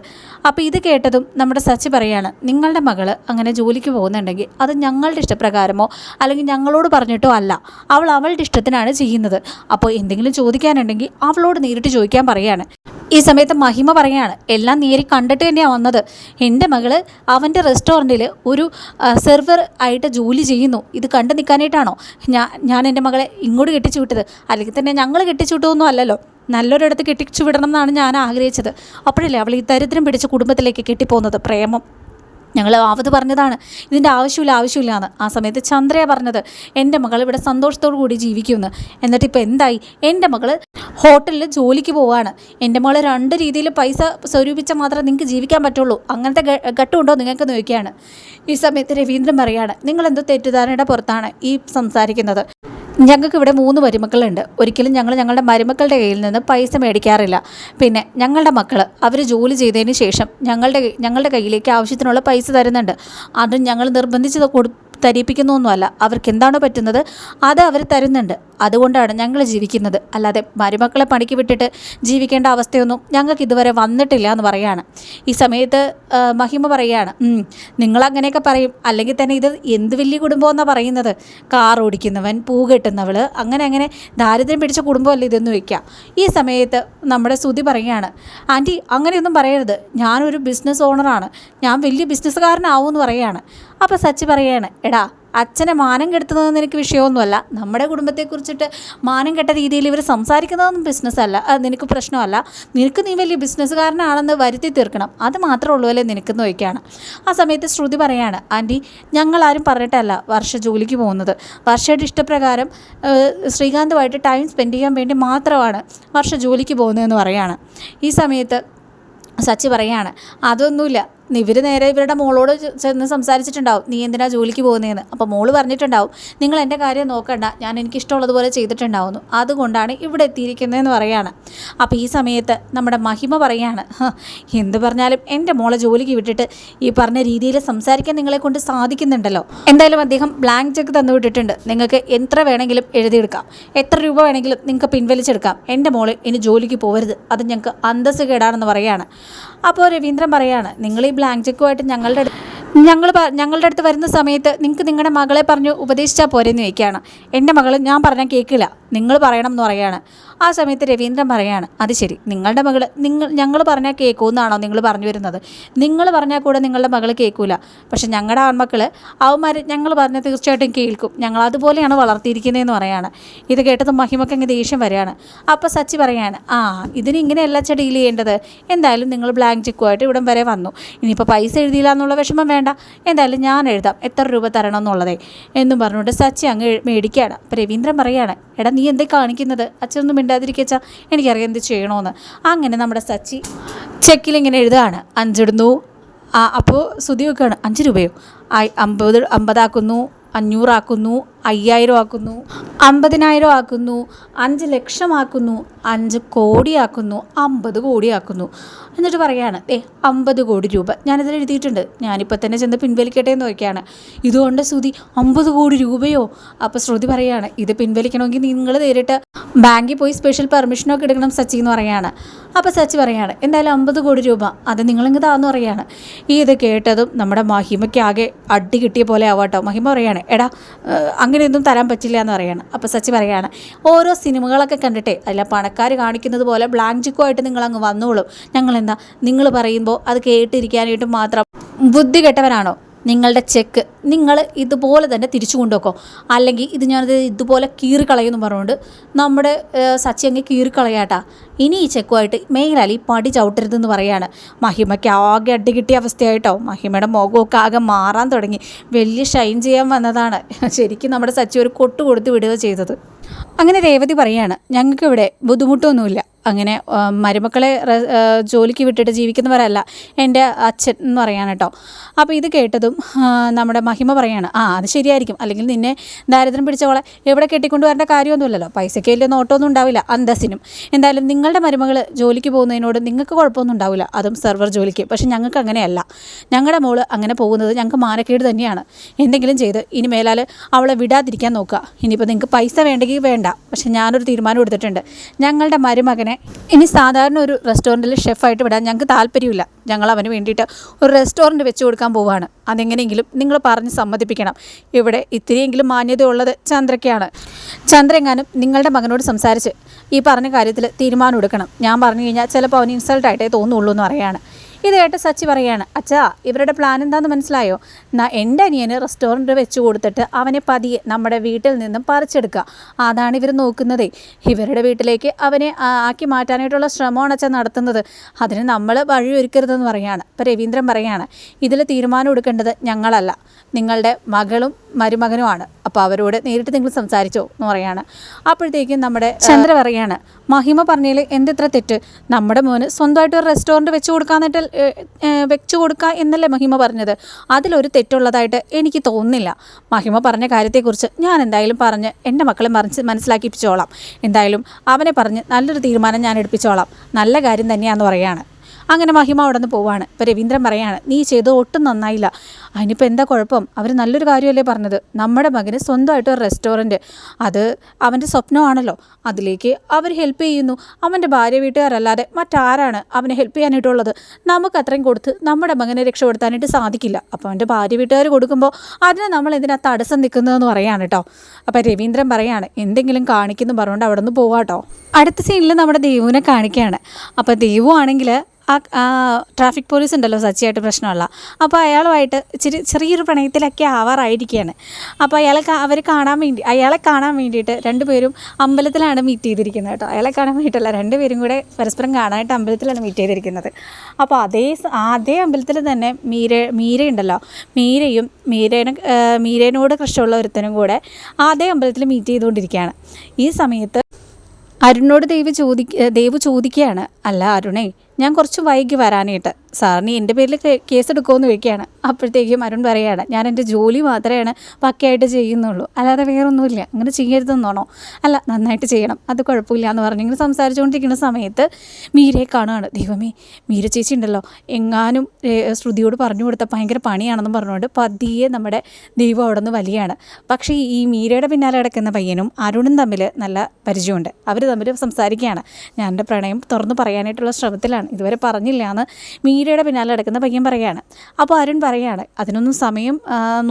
അപ്പോൾ ഇത് കേട്ടതും നമ്മുടെ സച്ചി പറയാണ് നിങ്ങളുടെ മകൾ അങ്ങനെ ജോലിക്ക് പോകുന്നുണ്ടെങ്കിൽ അത് ഞങ്ങളുടെ ഇഷ്ടപ്രകാരമോ അല്ലെങ്കിൽ ഞങ്ങളോട് പറഞ്ഞിട്ടോ അല്ല. അവൾ അവളുടെ ഇഷ്ടത്തിനാണ് ചെയ്യുന്നത്. അപ്പോൾ എന്തെങ്കിലും ചോദിക്കാനുണ്ടെങ്കിൽ അവളോട് നേരിട്ട് ചോദിക്കാൻ പറയാണ് ഈ സമയത്ത് മഹിമ പറയാണ് എല്ലാം നേരി കണ്ടിട്ട് തന്നെയാണ് വന്നത്. എന്റെ മകൾ അവന്റെ റെസ്റ്റോറന്റിൽ ഒരു സെർവർ ആയിട്ട് ജോലി ചെയ്യുന്നു. ഇത് കണ്ടു നിൽക്കാനായിട്ടാണോ? ഞാൻ ഞാൻ എന്റെ മകളെ ഇങ്ങോട്ട് കെട്ടിച്ചു വിട്ടത്. അല്ലെങ്കിൽ തന്നെ ഞങ്ങൾ കെട്ടിച്ചു വിട്ടതൊന്നും അല്ലല്ലോ. നല്ലൊരിടത്ത് കെട്ടിച്ചു വിടണം എന്നാണ് ഞാൻ ആഗ്രഹിച്ചത്. അപ്പോഴല്ലേ അവൾ ഈ ദരിദ്രം പിടിച്ച കുടുംബത്തിലേക്ക് കെട്ടിപ്പോകുന്നത്? പ്രേമം. ഞങ്ങൾ ആവത് പറഞ്ഞതാണ്. ഇതിന്റെ ആവശ്യമില്ല ആവശ്യമില്ല എന്ന്. ആ സമയത്ത് ചന്ദ്രയ പറഞ്ഞത് എന്റെ മകൾ ഇവിടെ സന്തോഷത്തോടു കൂടി ജീവിക്കുമെന്ന്. എന്നിട്ട് ഇപ്പോൾ എന്തായി? എന്റെ മകൾ ഹോട്ടലിൽ ജോലിക്ക് പോവാണ് എന്റെ മകൾ രണ്ട് രീതിയിൽ പൈസ സ്വരൂപിച്ചാൽ മാത്രമേ നിങ്ങൾക്ക് ജീവിക്കാൻ പറ്റുള്ളൂ. അങ്ങനത്തെ ഘട്ടമുണ്ടോ നിങ്ങൾക്ക് നോക്കിയാണ് ഈ സമയത്ത് രവീന്ദ്രൻ പറയാണ് നിങ്ങളെന്തോ തെറ്റിദ്ധാരണയുടെ പുറത്താണ് ഈ സംസാരിക്കുന്നത്. ഞങ്ങൾക്ക് ഇവിടെ മൂന്ന് മരുമക്കളുണ്ട്. ഒരിക്കലും ഞങ്ങൾ ഞങ്ങളുടെ മരുമക്കളുടെ കയ്യിൽ നിന്ന് പൈസ മേടിക്കാറില്ല. പിന്നെ ഞങ്ങളുടെ മക്കൾ അവർ ജോലി ചെയ്തതിന് ശേഷം ഞങ്ങളുടെ ഞങ്ങളുടെ കയ്യിലേക്ക് ആവശ്യത്തിനുള്ള പൈസ തരുന്നുണ്ട്. അതും ഞങ്ങൾ നിർബന്ധിച്ച് തരിപ്പിക്കുന്നൊന്നുമല്ല. അവർക്ക് എന്താണോ പറ്റുന്നത് അത് അവർ തരുന്നുണ്ട്. അതുകൊണ്ടാണ് ഞങ്ങൾ ജീവിക്കുന്നത്. അല്ലാതെ മരുമക്കളെ പണിക്ക് വിട്ടിട്ട് ജീവിക്കേണ്ട അവസ്ഥയൊന്നും ഞങ്ങൾക്ക് ഇതുവരെ വന്നിട്ടില്ല എന്ന് പറയാണ്. ഈ സമയത്ത് മഹിമ "ഉം, നിങ്ങളങ്ങനെയൊക്കെ പറയും. അല്ലെങ്കിൽ തന്നെ ഇത് എന്ത് വലിയ കുടുംബമെന്നാണ് പറയുന്നത്? കാർ ഓടിക്കുന്നവൻ പൂ കെട്ടുന്നവൾ അങ്ങനെ അങ്ങനെ ദാരിദ്ര്യം പിടിച്ച കുടുംബമല്ല ഇതെന്ന് വയ്ക്കുക ഈ സമയത്ത് നമ്മുടെ ശ്രുതി പറയുകയാണ് ആന്റി അങ്ങനെയൊന്നും പറയരുത്. ഞാനൊരു ബിസിനസ് ഓണറാണ് ഞാൻ വലിയ ബിസിനസ്സുകാരനാവും എന്ന് പറയുകയാണ് അപ്പോൾ സച്ചി പറയുകയാണ് എടാ അച്ഛനെ മാനം കെടുത്തുന്നതെന്ന് നിനക്ക് വിഷയമൊന്നുമല്ല. നമ്മുടെ കുടുംബത്തെക്കുറിച്ചിട്ട് മാനം കെട്ട രീതിയിൽ ഇവർ സംസാരിക്കുന്നതൊന്നും ബിസിനസ്സല്ല അത് നിനക്ക് പ്രശ്നമല്ല. നിനക്ക് നീ വലിയ ബിസിനസ്സുകാരനാണെന്ന് വരുത്തി തീർക്കണം. അത് മാത്രമേ ഉള്ളൂ അല്ലേ നിനക്കെന്ന് ചോദിക്കുകയാണ്. ആ സമയത്ത് ശ്രുതി പറയാണ് ആന്റി ഞങ്ങളാരും പറഞ്ഞിട്ടല്ല വർഷ ജോലിക്ക് പോകുന്നത്. വർഷയുടെ ഇഷ്ടപ്രകാരം ശ്രീകാന്തുമായിട്ട് ടൈം സ്പെൻഡ് ചെയ്യാൻ വേണ്ടി മാത്രമാണ് വർഷ ജോലിക്ക് പോകുന്നതെന്ന് പറയാണ്. ഈ സമയത്ത് സച്ചി പറയാണ് അതൊന്നുമില്ല. ഇവർ നേരെ ഇവരുടെ മോളോട് ചെന്ന് സംസാരിച്ചിട്ടുണ്ടാവും. നീ എന്തിനാ ജോലിക്ക് പോകുന്നതെന്ന് അപ്പോൾ മോൾ പറഞ്ഞിട്ടുണ്ടാവും നിങ്ങൾ എന്റെ കാര്യം നോക്കണ്ട. ഞാൻ എനിക്ക് ഇഷ്ടമുള്ളതുപോലെ ചെയ്തിട്ടുണ്ടാവുന്നു. അതുകൊണ്ടാണ് ഇവിടെ എത്തിയിരിക്കുന്നതെന്ന് പറയാണ്. അപ്പോൾ ഈ സമയത്ത് നമ്മുടെ മഹിമ പറയാണ് "ഹ, എന്ത് പറഞ്ഞാലും എന്റെ മോളെ ജോലിക്ക് വിട്ടിട്ട് ഈ പറഞ്ഞ രീതിയിൽ സംസാരിക്കാൻ നിങ്ങളെ കൊണ്ട് സാധിക്കുന്നുണ്ടല്ലോ. എന്തായാലും അദ്ദേഹം ബ്ലാങ്ക് ചെക്ക് തന്നു വിട്ടിട്ടുണ്ട്. നിങ്ങൾക്ക് എത്ര വേണമെങ്കിലും എഴുതിയെടുക്കാം. എത്ര രൂപ വേണമെങ്കിലും നിങ്ങൾക്ക് പിൻവലിച്ചെടുക്കാം. എന്റെ മോൾ ഇനി ജോലിക്ക് പോകരുത് അത് ഞങ്ങൾക്ക് അന്തസ്സ് കേടാണെന്ന് പറയാണ്. അപ്പോൾ രവീന്ദ്രൻ പറയാണ് നിങ്ങൾ ഈ ബ്ലാങ്ക് ചെക്കുമായിട്ട് ഞങ്ങളുടെ ഞങ്ങൾ ഞങ്ങളുടെ അടുത്ത് വരുന്ന സമയത്ത് നിങ്ങൾക്ക് നിങ്ങളുടെ മകളെ പറഞ്ഞു ഉപദേശിച്ചാൽ പോരെന്ന് ചോദിക്കുകയാണ് എന്റെ മകൾ ഞാൻ പറഞ്ഞാൽ കേൾക്കില്ല നിങ്ങൾ പറയണം എന്ന് പറയാണ്. ആ സമയത്ത് രവീന്ദ്രൻ പറയാണ് അത് ശരി നിങ്ങളുടെ മകൾ നിങ്ങൾ ഞങ്ങൾ പറഞ്ഞാൽ കേൾക്കുമെന്നാണോ നിങ്ങൾ പറഞ്ഞു വരുന്നത്? നിങ്ങൾ പറഞ്ഞാൽ കൂടെ നിങ്ങളുടെ മകൾ കേൾക്കൂല പക്ഷെ ഞങ്ങളുടെ ആൺമക്കൾ അവന്മാർ ഞങ്ങൾ പറഞ്ഞാൽ തീർച്ചയായിട്ടും കേൾക്കും. ഞങ്ങൾ അതുപോലെയാണ് വളർത്തിയിരിക്കുന്നതെന്ന് പറയാണ്. ഇത് കേട്ടത് മഹിമക്ക് അങ്ങ് ദേഷ്യം വരികയാണ്. അപ്പോൾ സച്ചി പറയാണ് ആ ഇതിന് ഇങ്ങനെയല്ല അച്ഛ ഡീൽ ചെയ്യേണ്ടത്. എന്തായാലും നിങ്ങൾ ബ്ലാങ്ക് ചെക്കുമായിട്ട് ഇവിടം വരെ വന്നു. ഇനിയിപ്പോൾ പൈസ എഴുതിയില്ല എന്നുള്ള വിഷമം വേണ്ട. എന്തായാലും ഞാൻ എഴുതാം. എത്ര രൂപ തരണം എന്നുള്ളതേ. എന്നും പറഞ്ഞുകൊണ്ട് സച്ചി അങ്ങ് മേടിക്കുകയാണ്. അപ്പോൾ രവീന്ദ്രൻ പറയാണ് എടാ നീ എന്തേ കാണിക്കുന്നത്? അച്ഛനൊന്നും മിണ്ടാതിരിക്കച്ചാ എനിക്കറിയാം എന്ത് ചെയ്യണമെന്ന് അങ്ങനെ നമ്മുടെ സച്ചി ചെക്കിൽ ഇങ്ങനെ എഴുതുകയാണ്. അഞ്ചിടുന്നു. അപ്പോൾ സ്തുതി വെക്കുകയാണ്. അഞ്ച് രൂപയോ? അമ്പത് അമ്പതാക്കുന്നു. അഞ്ഞൂറാക്കുന്നു. അയ്യായിരം ആക്കുന്നു അമ്പതിനായിരം ആക്കുന്നു അഞ്ച് ലക്ഷമാക്കുന്നു അഞ്ച് കോടിയാക്കുന്നു അമ്പത് കോടിയാക്കുന്നു. എന്നിട്ട് പറയാണ് ഏ അമ്പത് കോടി രൂപ ഞാനിതിൽ എഴുതിയിട്ടുണ്ട്. ഞാനിപ്പോൾ തന്നെ ചെന്ന് പിൻവലിക്കട്ടെ എന്ന് നോക്കിയാണ് ഇതുകൊണ്ട് ശ്രുതി അമ്പത് കോടി രൂപയോ? അപ്പോൾ ശ്രുതി പറയാണ് ഇത് പിൻവലിക്കണമെങ്കിൽ നിങ്ങൾ നേരിട്ട് ബാങ്കിൽ പോയി സ്പെഷ്യൽ പെർമിഷനൊക്കെ എടുക്കണം സച്ചി എന്ന് പറയാണ്. അപ്പോൾ സച്ചി പറയാണ് എന്തായാലും അമ്പത് കോടി രൂപ അത് നിങ്ങളിങ്ങ് താന്ന് പറയാണ്. ഈ ഇത് കേട്ടതും നമ്മുടെ മഹിമയ്ക്കാകെ അടി കിട്ടിയ പോലെ ആവാട്ടോ. മഹിമ പറയാണ് എടാ അങ്ങനെയൊന്നും തരാൻ പറ്റില്ല എന്ന് പറയാണ്. അപ്പോൾ സച്ചി പറയുകയാണ് ഓരോ സിനിമകളൊക്കെ കണ്ടിട്ടേ അല്ല പണക്കാർ കാണിക്കുന്നത് പോലെ ബ്ലാങ്ക് ചിക്കുമായിട്ട് നിങ്ങൾ അങ്ങ് വന്നോളൂ. ഞങ്ങൾ എന്താ നിങ്ങൾ പറയുമ്പോൾ അത് കേട്ടിരിക്കാനായിട്ട് മാത്രം ബുദ്ധി കെട്ടവരാണോ നിങ്ങളുടെ ചെക്ക് നിങ്ങൾ ഇതുപോലെ തന്നെ തിരിച്ചു കൊണ്ടുവെക്കോ. അല്ലെങ്കിൽ ഇത് ഞാനത് ഇതുപോലെ കീറിക്കളയുമെന്ന് പറഞ്ഞുകൊണ്ട് നമ്മുടെ സച്ചി അങ്ങ് കീറിക്കളയാട്ടാ. ഇനി ഈ ചെക്കുമായിട്ട് മെയിനാലി പടി ചവിട്ടരുതെന്ന് പറയാണ്. മഹിമയ്ക്ക് ആകെ അടി കിട്ടിയ അവസ്ഥയായിട്ടോ. മഹിമയുടെ മുഖമൊക്കെ ആകെ മാറാൻ തുടങ്ങി. വലിയ ഷൈൻ ചെയ്യാൻ വന്നതാണ്. ശരിക്കും നമ്മുടെ സച്ചി ഒരു കൊട്ടു കൊടുത്ത് വിടുക ചെയ്തത്. അങ്ങനെ രേവതി പറയാണ് ഞങ്ങൾക്കിവിടെ ബുദ്ധിമുട്ടൊന്നുമില്ല. അങ്ങനെ മരുമക്കളെ ജോലിക്ക് വിട്ടിട്ട് ജീവിക്കുന്നവരല്ല എന്റെ അച്ഛൻ എന്ന് പറയാണ് കേട്ടോ. അപ്പോൾ ഇത് കേട്ടതും നമ്മുടെ മഹിമ പറയാണ് ആ അത് ശരിയായിരിക്കും. അല്ലെങ്കിൽ നിന്നെ ദാരിദ്ര്യം പിടിച്ചവളെ എവിടെ കെട്ടിക്കൊണ്ട് വരേണ്ട കാര്യമൊന്നുമില്ലല്ലോ. പൈസയ്ക്ക് വലിയ നോട്ടമൊന്നും ഉണ്ടാവില്ല അന്തസ്സിനും. എന്തായാലും നിങ്ങളുടെ മരുമകൾ ജോലിക്ക് പോകുന്നതിനോട് നിങ്ങൾക്ക് കുഴപ്പമൊന്നും ഉണ്ടാവില്ല. അതും സെർവർ ജോലിക്ക്. പക്ഷെ ഞങ്ങൾക്ക് അങ്ങനെയല്ല. ഞങ്ങളുടെ മോൾ അങ്ങനെ പോകുന്നത് ഞങ്ങൾക്ക് മാനക്കേട് തന്നെയാണ്. എന്തെങ്കിലും ചെയ്ത് ഇനി മേലാൽ അവളെ വിടാതിരിക്കാൻ നോക്കുക. ഇനിയിപ്പോൾ നിങ്ങൾക്ക് പൈസ വേണ്ടെങ്കിൽ വേണ്ട. പക്ഷെ ഞാനൊരു തീരുമാനം എടുത്തിട്ടുണ്ട്. ഞങ്ങളുടെ മരുമകനെ ഇനി സാധാരണ ഒരു റെസ്റ്റോറന്റിൽ ഷെഫായിട്ട് വിടാൻ ഞങ്ങൾക്ക് താല്പര്യമില്ല. ഞങ്ങൾ അവന് വേണ്ടിയിട്ട് ഒരു റെസ്റ്റോറന്റ് വെച്ച് കൊടുക്കാൻ പോവുകയാണ് അതെങ്ങനെയെങ്കിലും നിങ്ങൾ പറഞ്ഞ് സമ്മതിപ്പിക്കണം. ഇവിടെ ഇത്തിരിയെങ്കിലും മാന്യതയുള്ളത് ചന്ദ്രയ്ക്കാണ്. ചന്ദ്രങ്ങാനും നിങ്ങളുടെ മകനോട് സംസാരിച്ച് ഈ പറഞ്ഞ കാര്യത്തിൽ തീരുമാനം എടുക്കണം. ഞാൻ പറഞ്ഞു കഴിഞ്ഞാൽ ചിലപ്പോൾ അവന് ഇൻസൾട്ടായിട്ടേ തോന്നുള്ളൂ എന്ന് പറയാണ് ഇത് കേട്ട് സച്ചി പറയുകയാണ് അച്ഛാ ഇവരുടെ പ്ലാൻ എന്താണെന്ന് മനസ്സിലായോ? എന്നാ എന്റെ അനിയന് റെസ്റ്റോറന്റ് വെച്ച് കൊടുത്തിട്ട് അവനെ പതിയെ നമ്മുടെ വീട്ടിൽ നിന്നും പറിച്ചെടുക്കുക. അതാണ് ഇവർ നോക്കുന്നതേ. ഇവരുടെ വീട്ടിലേക്ക് അവനെ ആക്കി മാറ്റാനായിട്ടുള്ള ശ്രമമാണ് അച്ഛൻ നടത്തുന്നത്. അതിന് നമ്മൾ വഴിയൊരുക്കരുതെന്ന് പറയാണ്. ഇപ്പോൾ രവീന്ദ്രൻ പറയാണ് ഇതിൽ തീരുമാനം എടുക്കേണ്ടത് ഞങ്ങളല്ല. നിങ്ങളുടെ മകളും മരുമകനുമാണ്. അപ്പോൾ അവരോട് നേരിട്ട് നിങ്ങൾ സംസാരിച്ചോ എന്ന് പറയാണ്. അപ്പോഴത്തേക്കും നമ്മുടെ ചന്ദ്ര പറയാണ് മഹിമ പറഞ്ഞതിൽ എന്തിത്ര തെറ്റ്? നമ്മുടെ മോന് സ്വന്തമായിട്ട് ഒരു റെസ്റ്റോറന്റ് വെച്ച് കൊടുക്കാന്നിട്ട് വെച്ച് കൊടുക്കുക എന്നല്ലേ മഹിമ പറഞ്ഞത്? അതിലൊരു തെറ്റുള്ളതായിട്ട് എനിക്ക് തോന്നുന്നില്ല. മഹിമ പറഞ്ഞ കാര്യത്തെക്കുറിച്ച് ഞാൻ എന്തായാലും പറഞ്ഞ് എന്റെ മക്കളെ മറിച്ച് മനസ്സിലാക്കിപ്പിച്ചോളാം. എന്തായാലും അവനെ പറഞ്ഞ് നല്ലൊരു തീരുമാനം ഞാൻ എടുപ്പിച്ചോളാം. നല്ല കാര്യം തന്നെയാണെന്ന് പറയാണ്. അങ്ങനെ മഹിമ അവിടെ നിന്ന് പോവാണ്. ഇപ്പോൾ രവീന്ദ്രൻ പറയാണ് നീ ചെയ്ത് ഒട്ടും നന്നായില്ല. അതിനിപ്പോൾ എന്താ കുഴപ്പം? അവർ നല്ലൊരു കാര്യമല്ലേ പറഞ്ഞത്? നമ്മുടെ മകന് സ്വന്തമായിട്ട് ഒരു റെസ്റ്റോറന്റ് അത് അവന്റെ സ്വപ്നമാണല്ലോ. അതിലേക്ക് അവർ ഹെൽപ്പ് ചെയ്യുന്നു. അവന്റെ ഭാര്യ വീട്ടുകാരല്ലാതെ മറ്റാരാണ് അവനെ ഹെൽപ്പ് ചെയ്യാനായിട്ടുള്ളത്? നമുക്ക് അത്രയും കൊടുത്ത് നമ്മുടെ മകനെ രക്ഷപ്പെടുത്താനായിട്ട് സാധിക്കില്ല. അപ്പോൾ അവന്റെ ഭാര്യ വീട്ടുകാർ കൊടുക്കുമ്പോൾ അതിനെ നമ്മൾ എന്തിനാ തടസ്സം നിൽക്കുന്നതെന്ന് പറയാണ് കേട്ടോ അപ്പോൾ രവീന്ദ്രൻ പറയാണ് എന്തെങ്കിലും കാണിക്കുന്നു പറഞ്ഞുകൊണ്ട് അവിടെ നിന്ന് പോവാട്ടോ അടുത്ത സീനിൽ നമ്മുടെ ദേവുവിനെ കാണിക്കുകയാണ്. അപ്പോൾ ദേവു ആണെങ്കിൽ ആ ട്രാഫിക് പോലീസ് ഉണ്ടല്ലോ സച്ചിയായിട്ട് പ്രശ്നമുള്ള. അപ്പോൾ അയാളുമായിട്ട് ഇച്ചിരി ചെറിയൊരു പ്രണയത്തിലൊക്കെ ആവാറായിരിക്കുകയാണ് അപ്പോൾ അയാളെ അവർ കാണാൻ വേണ്ടി അയാളെ കാണാൻ വേണ്ടിയിട്ട് രണ്ടുപേരും അമ്പലത്തിലാണ് മീറ്റ് ചെയ്തിരിക്കുന്നത് കേട്ടോ. അയാളെ കാണാൻ വേണ്ടിയിട്ടല്ല രണ്ടുപേരും കൂടെ പരസ്പരം കാണാനായിട്ട് അമ്പലത്തിലാണ് മീറ്റ് ചെയ്തിരിക്കുന്നത്. അപ്പോൾ അതേ അതേ അമ്പലത്തിൽ തന്നെ മീര മീര ഉണ്ടല്ലോ. മീരയും മീരേനെ മീരേനോട് കൃഷിയുള്ള ഒരുത്തനും കൂടെ അതേ അമ്പലത്തിൽ മീറ്റ് ചെയ്തുകൊണ്ടിരിക്കുകയാണ്. ഈ സമയത്ത് അരുണിനോട് ദേവ് ചോദിക്ക ദേവ് ചോദിക്കുകയാണ് അല്ല അരുണേ ഞാൻ കുറച്ച് വൈകി വരാനായിട്ട്. സാറിന് എന്റെ പേരിൽ കേസ് എടുക്കുമെന്ന് ചോദിക്കുകയാണ്. അപ്പോഴത്തേക്കും അരുൺ പറയുകയാണ് ഞാൻ എന്റെ ജോലി മാത്രമേയാണ് പക്കയായിട്ട് ചെയ്യുന്നുള്ളൂ. അല്ലാതെ വേറൊന്നുമില്ല. അങ്ങനെ ചെയ്യരുതെന്നാണോ? അല്ല നന്നായിട്ട് ചെയ്യണം. അത് കുഴപ്പമില്ല എന്ന് പറഞ്ഞ് ഇങ്ങനെ സംസാരിച്ചുകൊണ്ടിരിക്കുന്ന സമയത്ത് മീരയെ കാണുകയാണ്. ദൈവമേ മീര ചേച്ചി ഉണ്ടല്ലോ. എങ്ങാനും ശ്രുതിയോട് പറഞ്ഞു കൊടുത്ത ഭയങ്കര പണിയാണെന്ന് പറഞ്ഞുകൊണ്ട് പതിയെ നമ്മുടെ ദൈവം അവിടെ നിന്ന് വലിയാണ്. പക്ഷേ ഈ മീരയുടെ പിന്നാലെ കിടക്കുന്ന പയ്യനും അരുണും തമ്മിൽ നല്ല പരിചയമുണ്ട്. അവർ തമ്മിൽ സംസാരിക്കുകയാണ്. ഞാൻ എന്റെ പ്രണയം തുറന്ന് പറയാനായിട്ടുള്ള ശ്രമത്തിലാണ്. ഇതുവരെ പറഞ്ഞില്ല എന്ന് മീരയുടെ പിന്നാലെ നടക്കുന്ന പയ്യൻ പറയുകയാണ്. അപ്പോൾ അരുൺ പറയുകയാണ് അതിനൊന്നും സമയം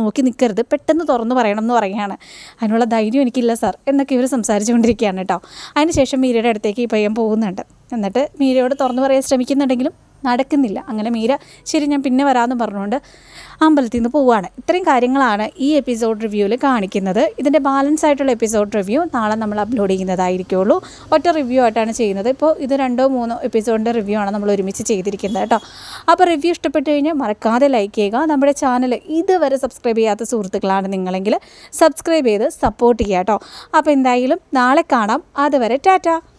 നോക്കി നിൽക്കരുത് പെട്ടെന്ന് തുറന്ന് പറയണം എന്ന് പറയുകയാണ്. അതിനുള്ള ധൈര്യം എനിക്കില്ല സാർ എന്നൊക്കെ ഇവർ സംസാരിച്ചുകൊണ്ടിരിക്കുകയാണ് കേട്ടോ. അതിനുശേഷം മീരയുടെ അടുത്തേക്ക് ഈ പയ്യൻ പോകുന്നുണ്ട്. എന്നിട്ട് മീരയോട് തുറന്നു പറയാൻ ശ്രമിക്കുന്നുണ്ടെങ്കിലും നടക്കുന്നില്ല. അങ്ങനെ മീര ശരി ഞാൻ പിന്നെ വരാമെന്ന് പറഞ്ഞുകൊണ്ട് അമ്പലത്തിൽ നിന്ന് പോവുകയാണ്. ഇത്രയും കാര്യങ്ങളാണ് ഈ എപ്പിസോഡ് റിവ്യൂവിൽ കാണിക്കുന്നത്. ഇതിന്റെ ബാലൻസ് ആയിട്ടുള്ള എപ്പിസോഡ് റിവ്യൂ നാളെ നമ്മൾ അപ്ലോഡ് ചെയ്യുന്നതായിരിക്കുള്ളൂ. ഒറ്റ റിവ്യൂ ആയിട്ടാണ് ചെയ്യുന്നത്. ഇപ്പോൾ ഇത് രണ്ടോ മൂന്നോ എപ്പിസോഡിന്റെ റിവ്യൂ ആണ് നമ്മൾ ഒരുമിച്ച് ചെയ്തിരിക്കുന്നത് കേട്ടോ. അപ്പോൾ റിവ്യൂ ഇഷ്ടപ്പെട്ട് കഴിഞ്ഞാൽ മറക്കാതെ ലൈക്ക് ചെയ്യുക. നമ്മുടെ ചാനൽ ഇതുവരെ സബ്സ്ക്രൈബ് ചെയ്യാത്ത സുഹൃത്തുക്കളാണ് നിങ്ങളെങ്കിൽ സബ്സ്ക്രൈബ് ചെയ്ത് സപ്പോർട്ട് ചെയ്യുക കേട്ടോ. അപ്പോൾ എന്തായാലും നാളെ കാണാം. അതുവരെ ടാറ്റ.